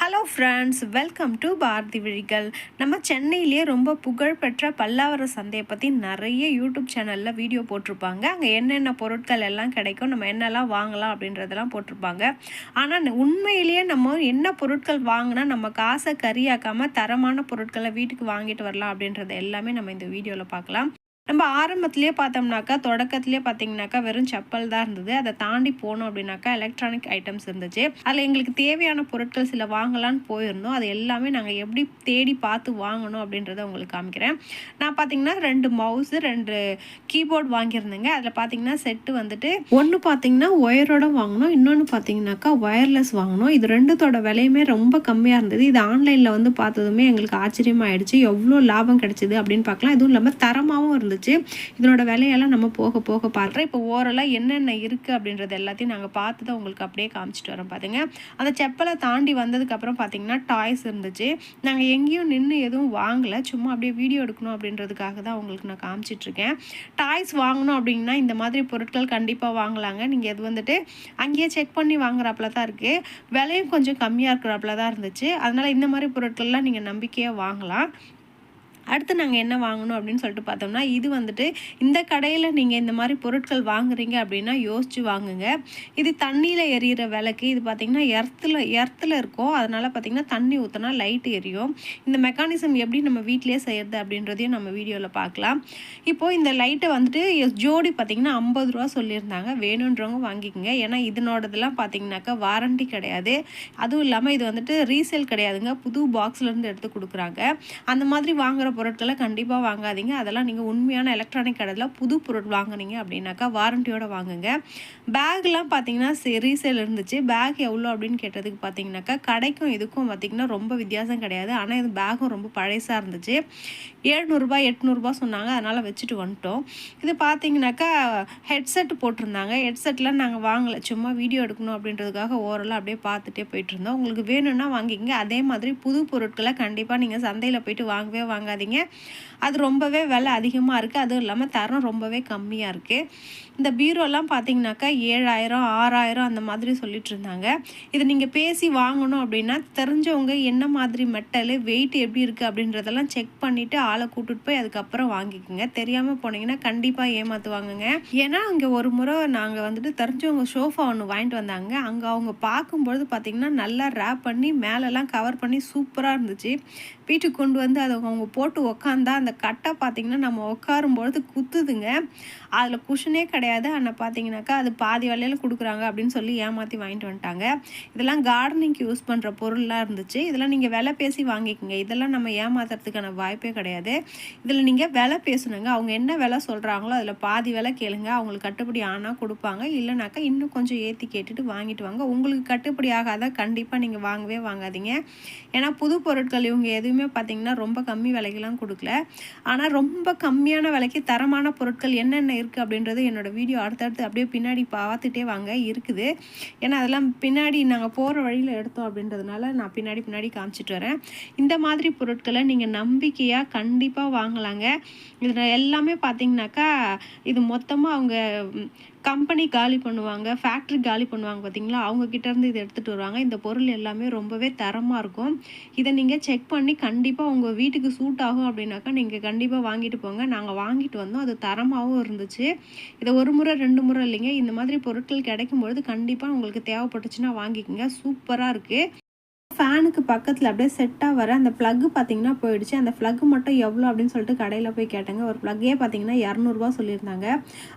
Hello friends welcome to Bharathi Vizhigal நம்ம சென்னையிலேயே ரொம்ப புகழ்பெற்ற பல்லாவர சந்தையை பற்றி நிறைய யூடியூப் சேனலில் வீடியோ போட்டிருப்பாங்க. அங்கே என்னென்ன பொருட்கள் எல்லாம் கிடைக்கும் நம்ம என்னெல்லாம் வாங்கலாம் அப்படின்றதெல்லாம் போட்டிருப்பாங்க. ஆனால் உண்மையிலேயே நம்ம என்ன பொருட்கள் வாங்கினா நம்ம காசை கரியாக்காமல் தரமான பொருட்களை வீட்டுக்கு வாங்கிட்டு வரலாம் அப்படின்றத எல்லாமே நம்ம இந்த வீடியோவில் பார்க்கலாம். நம்ம ஆரம்பத்துலேயே பார்த்தோம்னாக்கா தொடக்கத்துலேயே பார்த்தீங்கன்னாக்கா வெறும் செப்பல் தான் இருந்தது. அதை தாண்டி போனோம் அப்படின்னாக்கா எலக்ட்ரானிக் ஐட்டம்ஸ் இருந்துச்சு. அதில் எங்களுக்கு தேவையான பொருட்கள் சில வாங்கலான்னு போயிருந்தோம். அது எல்லாமே நாங்கள் எப்படி தேடி பார்த்து வாங்கணும் அப்படின்றத உங்களுக்கு காமிக்கிறேன். நான் பார்த்தீங்கன்னா ரெண்டு மவுஸு ரெண்டு கீபோர்ட் வாங்கியிருந்தேங்க. அதில் பார்த்தீங்கன்னா செட்டு வந்துட்டு ஒன்று பார்த்தீங்கன்னா ஒயரோட வாங்கினோம். இன்னொன்று பார்த்தீங்கன்னாக்கா ஒயர்லெஸ் வாங்கினோம். இது ரெண்டுத்தோட விலையுமே ரொம்ப கம்மியாக இருந்தது. இது ஆன்லைனில் வந்து பார்த்ததுமே எங்களுக்கு ஆச்சரியமாயிடுச்சு. எவ்வளோ லாபம் கிடைச்சிது அப்படின்னு பார்க்கலாம். இதுவும் இல்லாமல் தரமாகவும் இருந்தது இருந்துச்சு இதனோட விலையெல்லாம் நம்ம போக போக பார்க்குறோம். இப்போ ஓரலாக என்னென்ன இருக்குது அப்படின்றது எல்லாத்தையும் நாங்கள் பார்த்து தான் உங்களுக்கு அப்படியே காமிச்சிட்டு வரோம் பார்த்துங்க அந்த செப்பலை தாண்டி வந்ததுக்கப்புறம் பார்த்தீங்கன்னா டாய்ஸ் இருந்துச்சு. நாங்கள் எங்கேயும் நின்று எதுவும் வாங்கலை. சும்மா அப்படியே வீடியோ எடுக்கணும் அப்படின்றதுக்காக தான் உங்களுக்கு நான் காமிச்சிட்ருக்கேன் டாய்ஸ் வாங்கணும் அப்படின்னா இந்த மாதிரி பொருட்கள் கண்டிப்பாக வாங்கலாங்க. நீங்கள் எது வந்துட்டு அங்கேயே செக் பண்ணி வாங்குறாப்புல தான் இருக்குது விலையும் கொஞ்சம் கம்மியாக இருக்கிறாப்புல தான் இருந்துச்சு. அதனால் இந்த மாதிரி பொருட்கள்லாம் நீங்கள் நம்பிக்கையாக வாங்கலாம். அடுத்து நாங்கள் என்ன வாங்கணும் அப்படின்னு சொல்லிட்டு பார்த்தோம்னா இது வந்துட்டு இந்த கடையில் நீங்கள் இந்த மாதிரி பொருட்கள் வாங்குறீங்க அப்படின்னா யோசிச்சு வாங்குங்க. இது தண்ணியில் எரியிற விளக்கு. இது பார்த்திங்கன்னா எர்த்தில் எர்த்தில் இருக்கும். அதனால் பார்த்திங்கன்னா தண்ணி ஊற்றினா லைட் எரியும். இந்த மெக்கானிசம் எப்படி நம்ம வீட்டிலே செய்கிறது அப்படின்றதையும் நம்ம வீடியோவில் பார்க்கலாம். இப்போது இந்த லைட்டை வந்துட்டு ஜோடி பார்த்திங்கன்னா ஐம்பது ரூபா சொல்லியிருந்தாங்க. வேணுன்றவங்க வாங்கிக்கோங்க. ஏன்னா இதனோடதெல்லாம் பார்த்திங்கனாக்கா வாரண்டி கிடையாது. அதுவும் இல்லாமல் இது வந்துட்டு ரீசேல் கிடையாதுங்க. புது பாக்ஸ்லேருந்து எடுத்து கொடுக்குறாங்க. அந்த மாதிரி வாங்குற பொருட்களை கண்டிப்பாக வாங்காதீங்க. அதெல்லாம் நீங்கள் உண்மையான எலக்ட்ரானிக் கடையில் புது பொருள் வாங்குனீங்க அப்படின்னாக்கா வாரண்டியோட வாங்குங்க. பேக்லாம் பார்த்தீங்கன்னா ரீசேல் இருந்துச்சு. பேக் எவ்வளோ அப்படின்னு கேட்டதுக்கு பார்த்தீங்கன்னாக்கா கடைக்கும் இதுக்கும் பார்த்தீங்கன்னா ரொம்ப வித்தியாசம் கிடையாது. ஆனால் இது பேகும் ரொம்ப பழசாக இருந்துச்சு. ஏழ்நூறுபா எட்நூறுபா சொன்னாங்க. அதனால் வச்சுட்டு வந்துட்டோம். இது பார்த்தீங்கன்னாக்கா ஹெட்செட் போட்டிருந்தாங்க. ஹெட்செட்லாம் நாங்கள் வாங்கலை. சும்மா வீடியோ எடுக்கணும் அப்படின்றதுக்காக ஓரலாக அப்படியே பார்த்துட்டே போயிட்டு இருந்தோம். உங்களுக்கு வேணும்னா வாங்கிக்கிங்க. அதே மாதிரி புது பொருட்களை கண்டிப்பாக நீங்கள் சந்தையில் போயிட்டு வாங்கவே வாங்காதீங்க. அது ரொம்பவே விலை அதிகமாக இருக்குது அதுவும் இல்லாமல் தரம் ரொம்பவே கம்மியாக இருக்குது இந்த பீரோலாம் பார்த்தீங்கன்னாக்கா ஏழாயிரம் ஆறாயிரம் அந்த மாதிரி சொல்லிட்டு இருந்தாங்க. இது நீங்கள் பேசி வாங்கணும் அப்படின்னா தெரிஞ்சவங்க என்ன மாதிரி மெட்டல் வெயிட் எப்படி இருக்குது அப்படின்றதெல்லாம் செக் பண்ணிவிட்டு ஆளை கூட்டிட்டு போய் அதுக்கப்புறம் வாங்கிக்கோங்க. தெரியாமல் போனீங்கன்னா கண்டிப்பாக ஏமாற்றுவாங்கங்க ஏன்னா அங்கே ஒரு முறை நாங்கள் வந்துட்டு தெரிஞ்சவங்க ஷோஃபா ஒன்று வாங்கிட்டு வந்தாங்க. அங்கே அவங்க பார்க்கும்பொழுது பார்த்திங்கன்னா நல்லா ரேப் பண்ணி மேலெல்லாம் கவர் பண்ணி சூப்பராக இருந்துச்சு. வீட்டுக்கு கொண்டு வந்து அதை அவங்க போட்டு உக்காந்தா அந்த கட்டை பார்த்திங்கன்னா நம்ம உட்காரும்பொழுது குத்துதுங்க. அதில் குஷனே கிடையாது. ஆனால் பார்த்தீங்கன்னாக்கா அது பாதி விலையில் கொடுக்குறாங்க அப்படின்னு சொல்லி ஏமாற்றி வாங்கிட்டு வந்துட்டாங்க. இதெல்லாம் கார்டனிங்க்கு யூஸ் பண்ணுற பொருள்லாம் இருந்துச்சு. இதெல்லாம் நீங்கள் விலை பேசி வாங்கிக்கோங்க. இதெல்லாம் நம்ம ஏமாத்துறதுக்கான வாய்ப்பே கிடையாது. இதில் நீங்கள் விலை பேசணுங்க அவங்க என்ன விலை சொல்கிறாங்களோ அதில் பாதி விலை கேளுங்க. அவங்களுக்கு கட்டுப்படி ஆனால் கொடுப்பாங்க. இல்லைனாக்கா இன்னும் கொஞ்சம் ஏற்றி கேட்டுட்டு வாங்கிட்டு வாங்க. உங்களுக்கு கட்டுப்படி ஆகாத கண்டிப்பாக நீங்கள் வாங்கவே வாங்காதீங்க. ஏன்னா புது பொருட்கள் இவங்க எதுவுமே பார்த்தீங்கன்னா ரொம்ப கம்மி விலைக்கெல்லாம் கொடுக்கல. ஆனால் ரொம்ப கம்மியான விலைக்கு தரமான பொருட்கள் என்னென்ன இருக்குது அப்படின்றது என்னோட வீடியோ அடுத்தடுத்து அப்படியே பின்னாடி பார்த்துட்டே வாங்க இருக்குது. ஏன்னா அதெல்லாம் பின்னாடி நாங்கள் போகிற வழியில் எடுத்தோம் அப்படின்றதுனால நான் பின்னாடி பின்னாடி காமிச்சிட்டு வரேன். இந்த மாதிரி பொருட்களை நீங்கள் நம்பிக்கையாக கண்டிப்பாக வாங்கலாங்க. இதில் எல்லாமே பார்த்தீங்கன்னாக்கா இது மொத்தமாக அவங்க கம்பெனி காலி பண்ணுவாங்க ஃபேக்ட்ரி காலி பண்ணுவாங்க பார்த்தீங்களா அவங்ககிட்டேருந்து இதை எடுத்துகிட்டு வருவாங்க. இந்த பொருள் எல்லாமே ரொம்பவே தரமாக இருக்கும். இதை நீங்கள் செக் பண்ணி கண்டிப்பாக உங்கள் வீட்டுக்கு சூட் ஆகும் அப்படின்னாக்கா நீங்கள் கண்டிப்பாக வாங்கிட்டு போங்க. நாங்கள் வாங்கிட்டு வந்தோம். அது தரமாகவும் இருந்துச்சு. இதை ஒரு முறை ரெண்டு முறை இல்லைங்க. இந்த மாதிரி பொருட்கள் கிடைக்கும் பொழுது கண்டிப்பாக உங்களுக்கு தேவைப்பட்டுச்சுன்னா வாங்கிக்கோங்க. சூப்பராக இருக்குது ஃபேனுக்கு பக்கத்தில் அப்படியே செட்டாக வர அந்த ப்ளக்கு பார்த்தீங்கன்னா போயிடுச்சு. அந்த ப்ளக்கு மட்டும் எவ்வளோ அப்படின்னு சொல்லிட்டு கடையில் போய் கேட்டாங்க. ஒரு ப்ளக்கே பார்த்தீங்கன்னா இரநூறுவா சொல்லியிருந்தாங்க.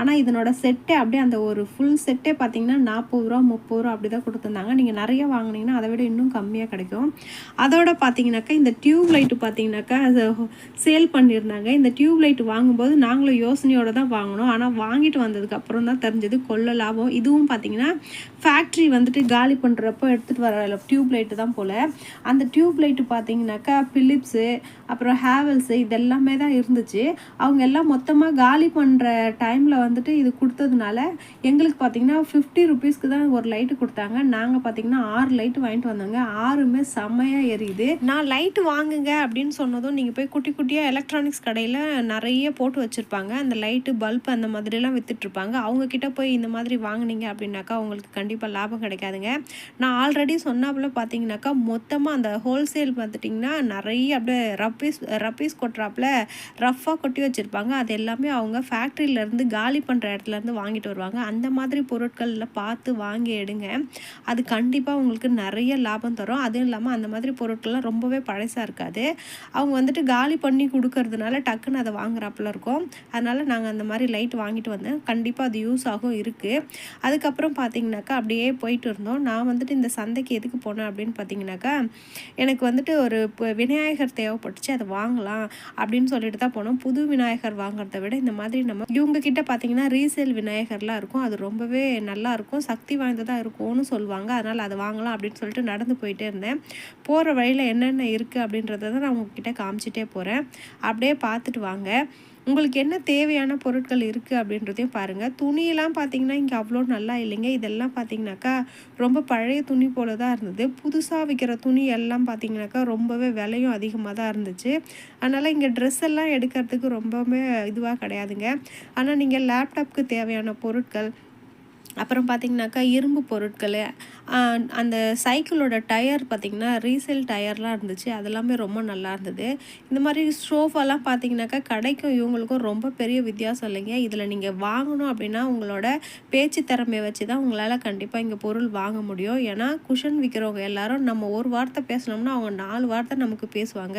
ஆனால் இதனோட செட்டே அப்படியே அந்த ஒரு ஃபுல் செட்டே பார்த்தீங்கன்னா நாற்பது ரூபா முப்பது ரூபா அப்படி தான் கொடுத்துருந்தாங்க. நீங்கள் நிறைய வாங்கினீங்கன்னா அதை விட இன்னும் கம்மியாக கிடைக்கும். அதோட பார்த்தீங்கன்னாக்கா இந்த டியூப் லைட்டு பார்த்தீங்கன்னாக்கா அதை சேல் பண்ணியிருந்தாங்க. இந்த டியூப் லைட் வாங்கும்போது நாங்களும் யோசனையோடு தான் வாங்கினோம். ஆனால் வாங்கிட்டு வந்ததுக்கப்புறம் தான் தெரிஞ்சது கொள்ள லாபம். இதுவும் பார்த்தீங்கன்னா ஃபேக்ட்ரி வந்துட்டு காலி பண்ணுறப்போ எடுத்துகிட்டு வர டியூப் லைட்டு தான் போல். அந்த டியூப் லைட்டு பார்த்தீங்கன்னாக்கா பிலிப்ஸு அப்புறம் ஹேவல்ஸு இதெல்லாமே தான் இருந்துச்சு. அவங்க எல்லாம் மொத்தமாக காலி பண்ணுற டைமில் வந்துட்டு இது கொடுத்ததுனால எங்களுக்கு பார்த்தீங்கன்னா ஃபிஃப்டி ருபீஸ்க்கு தான் ஒரு லைட்டு கொடுத்தாங்க. நாங்கள் பார்த்தீங்கன்னா ஆறு லைட்டு வாங்கிட்டு வந்தோங்க. ஆறுமே செம்மையாக எரியுது. நான் லைட்டு வாங்குங்க அப்படின்னு சொன்னதும் நீங்கள் போய் குட்டி குட்டியாக எலக்ட்ரானிக்ஸ் கடையில் நிறைய போட்டு வச்சுருப்பாங்க. அந்த லைட்டு பல்ப் அந்த மாதிரிலாம் விற்றுட்ருப்பாங்க அவங்கக்கிட்ட போய் இந்த மாதிரி வாங்குனீங்க அப்படின்னாக்கா உங்களுக்கு கண்டிப்பாக லாபம் கிடைக்காதுங்க. நான் ஆல்ரெடி சொன்னாப்புல பார்த்தீங்கன்னாக்கா பார்த்தா மொத்தமாக அந்த ஹோல்சேல் பார்த்துட்டிங்கன்னா நிறைய அப்படியே ரப்பீஸ் ரப்பீஸ் கொட்டுறாப்புல ரஃப்பாக கொட்டி வச்சுருப்பாங்க. அது எல்லாமே அவங்க ஃபேக்ட்ரியிலேருந்து காலி பண்ணுற இடத்துலேருந்து வாங்கிட்டு வருவாங்க. அந்த மாதிரி பொருட்களில் பார்த்து வாங்கி எடுங்க. அது கண்டிப்பாக உங்களுக்கு நிறைய லாபம் தரும். அதுவும் இல்லாமல் அந்த மாதிரி பொருட்கள்லாம் ரொம்பவே பழசாக இருக்காது. அவங்க வந்துட்டு காலி பண்ணி கொடுக்கறதுனால டக்குன்னு அதை வாங்குறாப்புல இருக்கும். அதனால் நாங்கள் அந்த மாதிரி லைட் வாங்கிட்டு வந்தேன். கண்டிப்பாக அது யூஸ் ஆகும் இருக்குது அதுக்கப்புறம் பார்த்தீங்கன்னாக்கா அப்படியே போயிட்டு இருந்தோம். நான் வந்துட்டு இந்த சந்தைக்கு எதுக்கு போனேன் அப்படின்னு பார்த்தீங்கன்னாக்கா எனக்கு வந்துட்டு ஒரு விநாயகர் தேவைப்பட்டுச்சு அதை வாங்கலாம் அப்படின்னு சொல்லிட்டு தான் போனோம். புது விநாயகர் வாங்குறத விட இந்த மாதிரி நம்ம இவங்க கிட்ட பார்த்தீங்கன்னா ரீசேல் விநாயகர்லாம் இருக்கும். அது ரொம்பவே நல்லா இருக்கும். சக்தி வாய்ந்ததாக இருக்கும்னு சொல்லுவாங்க. அதனால் அதை வாங்கலாம் அப்படின்னு சொல்லிட்டு நடந்து போயிட்டே இருந்தேன். போகிற வழியில் என்னென்ன இருக்குது அப்படின்றத தான் நான் உங்ககிட்ட காமிச்சிட்டே போகிறேன் அப்படியே பார்த்துட்டு வாங்க. உங்களுக்கு என்ன தேவையான பொருட்கள் இருக்குது அப்படின்றதையும் பாருங்கள் துணியெல்லாம் பார்த்தீங்கன்னா இங்கே அவ்வளோ நல்லா இல்லைங்க. இதெல்லாம் பார்த்தீங்கன்னாக்கா ரொம்ப பழைய துணி போல தான் இருந்தது. புதுசாக விற்கிற துணி எல்லாம் பார்த்தீங்கன்னாக்கா ரொம்பவே விலையும் அதிகமாக தான் இருந்துச்சு. அதனால் இங்கே ட்ரெஸ் எல்லாம் எடுக்கிறதுக்கு ரொம்பவே இதுவாக கிடையாதுங்க. ஆனால் நீங்கள் லேப்டாப்க்கு தேவையான பொருட்கள் அப்புறம் பார்த்தீங்கன்னாக்கா இரும்பு பொருட்கள் அந்த சைக்கிளோட டயர் பார்த்திங்கன்னா ரீசேல் டயர்லாம் இருந்துச்சு. அதெல்லாமே ரொம்ப நல்லா இருந்தது. இந்த மாதிரி ஸ்டோஃபெல்லாம் பார்த்திங்கனாக்கா கடைக்கும் இவங்களுக்கும் ரொம்ப பெரிய வித்தியாசம் இல்லைங்க. இதில் நீங்கள் வாங்கணும் அப்படின்னா உங்களோட பேச்சு திறமையை வச்சு தான் உங்களால் கண்டிப்பாக இங்கே பொருள் வாங்க முடியும். ஏன்னா குஷன் விற்கிறவங்க எல்லாரும் நம்ம ஒரு வார்த்தை பேசினோம்னா அவங்க நாலு வார்த்தை நமக்கு பேசுவாங்க.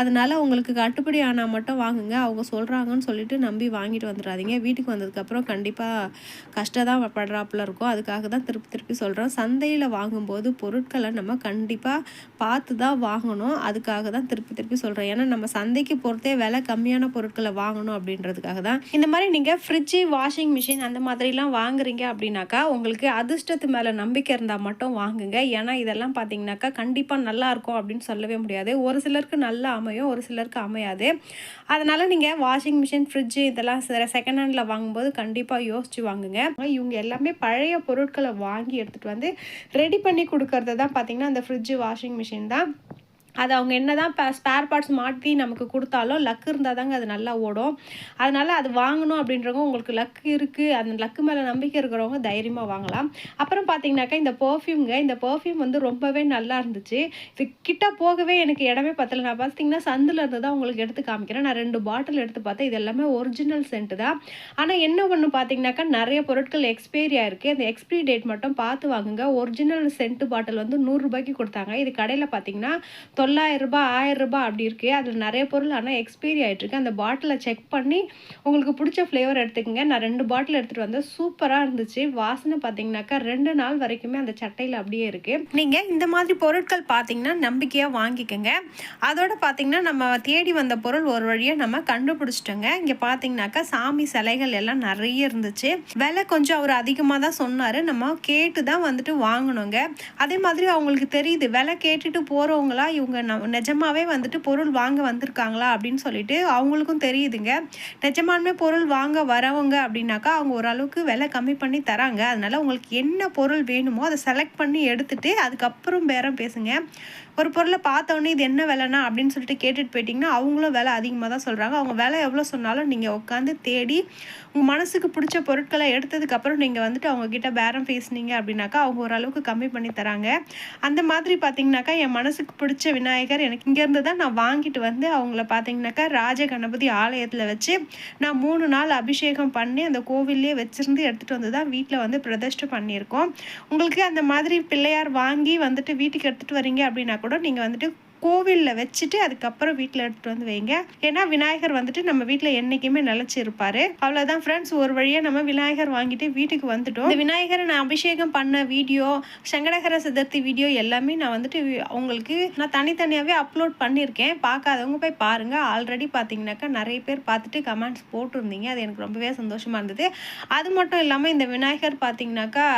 அதனால் உங்களுக்கு கட்டுப்படி ஆனால் மட்டும் வாங்குங்க. அவங்க சொல்கிறாங்கன்னு சொல்லிட்டு நம்பி வாங்கிட்டு வந்துடாதீங்க. வீட்டுக்கு வந்ததுக்கப்புறம் கண்டிப்பாக கஷ்டம் தான் படுறாப்புல இருக்கும். அதுக்காக தான் திருப்பி திருப்பி சொல்கிறோம் சந்தையில் வாங்கும்போது பொருட்களை நம்ம கண்டிப்பாக பார்த்து தான் வாங்கணும். அதுக்காக தான் திருப்பி திருப்பி சொல்கிறோம் ஏன்னா நம்ம சந்தைக்கு பொறுத்தே விலை கம்மியான பொருட்களை வாங்கணும் அப்படின்றதுக்காக தான். இந்த மாதிரி நீங்கள் ஃப்ரிட்ஜு வாஷிங் மிஷின் அந்த மாதிரிலாம் வாங்குறீங்க அப்படின்னாக்கா உங்களுக்கு அதிர்ஷ்டத்து மேலே நம்பிக்கை இருந்தால் மட்டும் வாங்குங்க. ஏன்னா இதெல்லாம் பார்த்தீங்கன்னாக்கா கண்டிப்பாக நல்லா இருக்கும் அப்படின்னு சொல்லவே முடியாது. ஒரு சிலருக்கு நல்லா அமையும் ஒரு சிலருக்கு அமையாது. அதனால் நீங்கள் வாஷிங் மிஷின் ஃப்ரிட்ஜு இதெல்லாம் செகண்ட் ஹேண்டில் வாங்கும்போது கண்டிப்பாக யோசிச்சு வாங்குங்க. இவங்க எல்லாமே பழைய பொருட்களை வாங்கி எடுத்துகிட்டு வந்து ரெடி பண்ணி கொடுக்கறது தான் பார்த்திங்கன்னா அந்த ஃப்ரிட்ஜு வாஷிங் மிஷின் தான். அது அவங்க என்ன தான் ஸ்பேர் பார்ட்ஸ் மாற்றி நமக்கு கொடுத்தாலும் லக் இருந்தால் தாங்க அது நல்லா ஓடும். அதனால் அது வாங்கணும் அப்படின்றவங்க உங்களுக்கு லக் இருக்குது அந்த லக்கு மேலே நம்பிக்கை இருக்கிறவங்க தைரியமாக வாங்கலாம். அப்புறம் பார்த்தீங்கன்னாக்கா இந்த பர்ஃப்யூம்ங்க இந்த பர்ஃப்யூம் வந்து ரொம்பவே நல்லா இருந்துச்சு. இது கிட்ட போகவே எனக்கு இடமே பத்தல. நான் பார்த்தீங்கன்னா சந்தில் இருந்து தான் உங்களுக்கு எடுத்து காமிக்கிறேன். நான் ரெண்டு பாட்டில் எடுத்து பார்த்தேன். இது எல்லாமே ஒரிஜினல் சென்ட்டு தான். ஆனால் என்ன ஒன்று பார்த்தீங்கன்னாக்கா நிறைய பொருட்கள் எக்ஸ்பைரி ஆயிருக்கு. அந்த எக்ஸ்பிரி டேட் மட்டும் பார்த்து வாங்குங்க. ஒரிஜினல் சென்ட் பாட்டில் வந்து நூறுரூபாய்க்கு கொடுத்தாங்க. இது கடையில் பார்த்தீங்கன்னா தொள்ளாயிரம் ரூபாய் ஆயிரம் ரூபாய் அப்படி இருக்குது அதில் நிறைய பொருள் ஆனால் எக்ஸ்பைரி ஆகிட்டுருக்கு அந்த பாட்டிலை செக் பண்ணி உங்களுக்கு பிடிச்ச ஃப்ளேவர் எடுத்துக்கோங்க. நான் ரெண்டு பாட்டில் எடுத்துகிட்டு வந்தேன். சூப்பராக இருந்துச்சு. வாசனை பார்த்தீங்கன்னாக்கா ரெண்டு நாள் வரைக்குமே அந்த சட்டையில் அப்படியே இருக்குது நீங்கள் இந்த மாதிரி பொருட்கள் பார்த்தீங்கன்னா நம்பிக்கையாக வாங்கிக்கோங்க. அதோட பார்த்தீங்கன்னா நம்ம தேடி வந்த பொருள் ஒரு வழியாக நம்ம கண்டுபிடிச்சிட்டோங்க. இங்கே பார்த்தீங்கன்னாக்கா சாமி சிலைகள் எல்லாம் நிறைய இருந்துச்சு. விலை கொஞ்சம் அவர் அதிகமாக தான் சொன்னார். நம்ம கேட்டு தான் வந்துட்டு வாங்கணுங்க. அதே மாதிரி அவங்களுக்கு தெரியுது. விலை கேட்டுட்டு போகிறவங்களா இவங்க ந- நிஜமாவே வந்துட்டு பொருள் வாங்க வந்திருக்காங்களா அப்படின்னு சொல்லிட்டு அவங்களுக்கும் தெரியுதுங்க. நிஜமானுமே பொருள் வாங்க வரவங்க அப்படின்னாக்கா அவங்க ஓரளவுக்கு விலை கம்மி பண்ணி தராங்க. அதனால உங்களுக்கு என்ன பொருள் வேணுமோ அதை செலக்ட் பண்ணி எடுத்துட்டு அதுக்கப்புறம் பேரம் பேசுங்க. ஒரு பொருளை பார்த்தோன்னே இது என்ன விலைனா அப்படின்னு சொல்லிட்டு கேட்டுட்டு போயிட்டீங்கன்னா அவங்களும் விலை அதிகமாக தான் சொல்கிறாங்க அவங்க விலை எவ்வளோ சொன்னாலும் நீங்கள் உட்காந்து தேடி உங்கள் மனசுக்கு பிடிச்ச பொருட்களை எடுத்ததுக்கப்புறம் நீங்கள் வந்துட்டு அவங்கக்கிட்ட பேரம் பேசுனீங்க அப்படின்னாக்கா அவங்க ஓரளவுக்கு கம்மி பண்ணி தராங்க. அந்த மாதிரி பார்த்தீங்கன்னாக்கா என் மனசுக்கு பிடிச்ச விநாயகர் எனக்கு இங்கேருந்து தான் நான் வாங்கிட்டு வந்து அவங்கள பார்த்தீங்கன்னாக்கா ராஜ கணபதி ஆலயத்தில் வச்சு நான் மூணு நாள் அபிஷேகம் பண்ணி அந்த கோவில்லே வச்சுருந்து எடுத்துகிட்டு வந்து தான் வீட்டில் வந்து பிரதிஷ்டை பண்ணியிருக்கோம். உங்களுக்கு அந்த மாதிரி பிள்ளையார் வாங்கி வந்துட்டு வீட்டுக்கு எடுத்துகிட்டு வரீங்க அப்படின்னா கூட நீங்கள் வந்துட்டு கோவிலில் வச்சுட்டு அதுக்கப்புறம் வீட்டில் எடுத்துகிட்டு வந்து வைங்க. ஏன்னா விநாயகர் வந்துட்டு நம்ம வீட்டில் என்றைக்குமே நிலச்சிருப்பார். அவ்வளோதான் ஃப்ரெண்ட்ஸ் ஒரு வழியாக நம்ம விநாயகர் வாங்கிட்டு வீட்டுக்கு வந்துட்டோம். இந்த விநாயகரை நான் அபிஷேகம் பண்ண வீடியோ சங்கடகர சதுர்த்தி வீடியோ எல்லாமே நான் வந்துட்டு வி- உங்களுக்கு நான் தனித்தனியாகவே அப்லோட் பண்ணியிருக்கேன். பார்க்காதவங்க போய் பாருங்கள் ஆல்ரெடி பார்த்தீங்கன்னாக்கா நிறைய பேர் பார்த்துட்டு கமெண்ட்ஸ் போட்டிருந்தீங்க. அது எனக்கு ரொம்பவே சந்தோஷமாக இருந்தது. அது மட்டும் இல்லாமல் இந்த விநாயகர் பார்த்தீங்கன்னாக்கா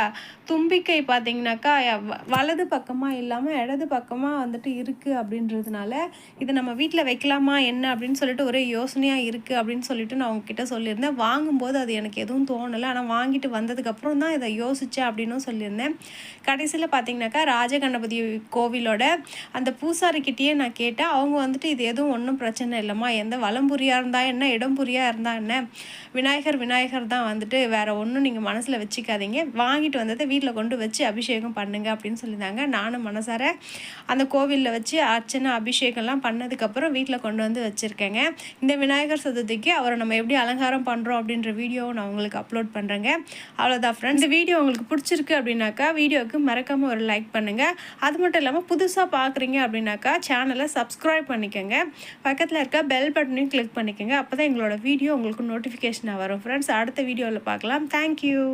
தும்பிக்கை பார்த்தீங்கன்னாக்கா வலது பக்கமாக இல்லாமல் இடது பக்கமாக வந்துட்டு இருக்குது அப்படின்றதுனால இதை நம்ம வீட்டில் வைக்கலாமா என்ன அப்படின்னு சொல்லிட்டு ஒரே யோசனையாக இருக்குது அப்படின்னு சொல்லிட்டு நான் உங்ககிட்ட சொல்லியிருந்தேன். வாங்கும்போது அது எனக்கு எதுவும் தோணலை. ஆனால் வாங்கிட்டு வந்ததுக்கப்புறம் தான் இதை யோசித்தேன் அப்படின்னும் சொல்லியிருந்தேன். கடைசியில் பார்த்தீங்கன்னாக்கா ராஜகணபதி கோவிலோட அந்த பூசாரிக்கிட்டேயே நான் கேட்டேன். அவங்க வந்துட்டு இது எதுவும் ஒன்றும் பிரச்சனை இல்லைம்மா. எந்த வளம்புரியாக இருந்தால் என்ன? இடம்புரியாக இருந்தால் என்ன? விநாயகர் விநாயகர் தான் வந்துட்டு வேறு ஒன்றும் நீங்கள் மனசில் வச்சுக்காதீங்க. வாங்கிட்டு வந்ததை வீட்டில் கொண்டு வச்சு அபிஷேகம் பண்ணுங்க அப்படின்னு சொல்லியிருந்தாங்க. நானும் மனசார அந்த கோவிலில் வச்சு அர்ச்சனை அபிஷேகம்லாம் பண்ணதுக்கப்புறம் வீட்டில் கொண்டு வந்து வச்சுருக்கேங்க. இந்த விநாயகர் சதுர்த்திக்கு அவரை நம்ம எப்படி அலங்காரம் பண்ணுறோம் அப்படின்ற வீடியோவை நான் உங்களுக்கு அப்லோட் பண்ணுறேங்க அவ்வளோதான் ஃப்ரெண்ட்ஸ் இந்த வீடியோ உங்களுக்கு பிடிச்சிருக்கு அப்படின்னாக்கா வீடியோவுக்கு மறக்காமல் ஒரு லைக் பண்ணுங்கள் அது மட்டும் இல்லாமல் புதுசாக பார்க்குறீங்க அப்படின்னாக்கா சேனலை சப்ஸ்கிரைப் பண்ணிக்கோங்க. பக்கத்தில் இருக்க பெல் பட்டனையும் கிளிக் பண்ணிக்கோங்க. அப்போ தான் எங்களோட வீடியோ உங்களுக்கு நோட்டிஃபிகேஷனாக வரும். ஃப்ரெண்ட்ஸ் அடுத்த வீடியோவில் பார்க்கலாம். தேங்க்யூ